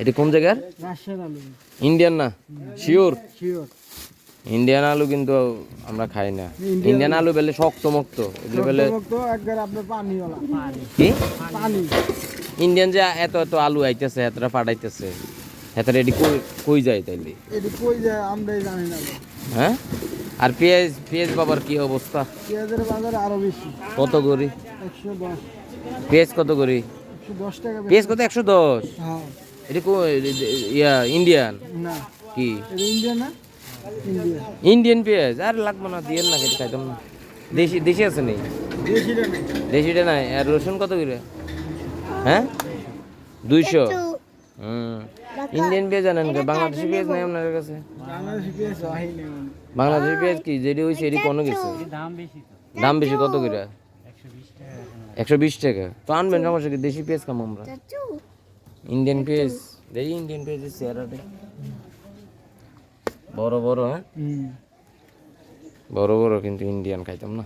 এটা কোন জায়গার? ইন্ডিয়ান না? শিওর শিওর ইন্ডিয়ান আলু কিন্তু আমরা খাই না। ইন্ডিয়ান আলু বেলে শক্ত মক্ত এগুলো বেলে কি? ইন্ডিয়ান যে এত এত আলু আইতেছে এতটা পাঠাইতেছে এতটা এটি কই কই যায় তাইলে? এটি কই যায় আমরাই জানি না হ্যাঁ? আর পেঁয়াজ পেঁয়াজ বাবার কি অবস্থা? পেঁয়াজের বাজার আরও বেশি। কত করি? একশো দশ। পেঁয়াজ কত করি? একশো দশ টাকা পেঁয়াজ কত? একশো দশ? হ্যাঁ। এটা কো ইয়া ইন্ডিয়ান না। কি? এটা ইন্ডিয়া না? ইন্ডিয়ান পেঁয়াজ? আর লাগবো না দিয়ে না কেটে খাইতাম দেশি দেশি আছে নেই? দেশিটা নাই। আর রসুন কত করে? হ্যাঁ? দুইশো? হুম। ইন্ডিয়ান পেঁয়াজ আনেন কে? বাংলাদেশি পেঁয়াজ নাই আপনার কাছে? বাংলাদেশি পেঁয়াজ হয় না বাংলাদেশি পেঁয়াজ কি? যেটি হয়েছে এটি কোনো গেছে দাম বেশি দাম বেশি কত করে? একশো বিশ টাকা। তো আনবেন সমস্যা কি? দেশি পেঁয়াজ খাম আমরা। ইন্ডিয়ান পেজ দেখি ইন্ডিয়ান পেজের চেহারাটা বড় বড় হ্যাঁ বড় বড় কিন্তু ইন্ডিয়ান খাইতাম না।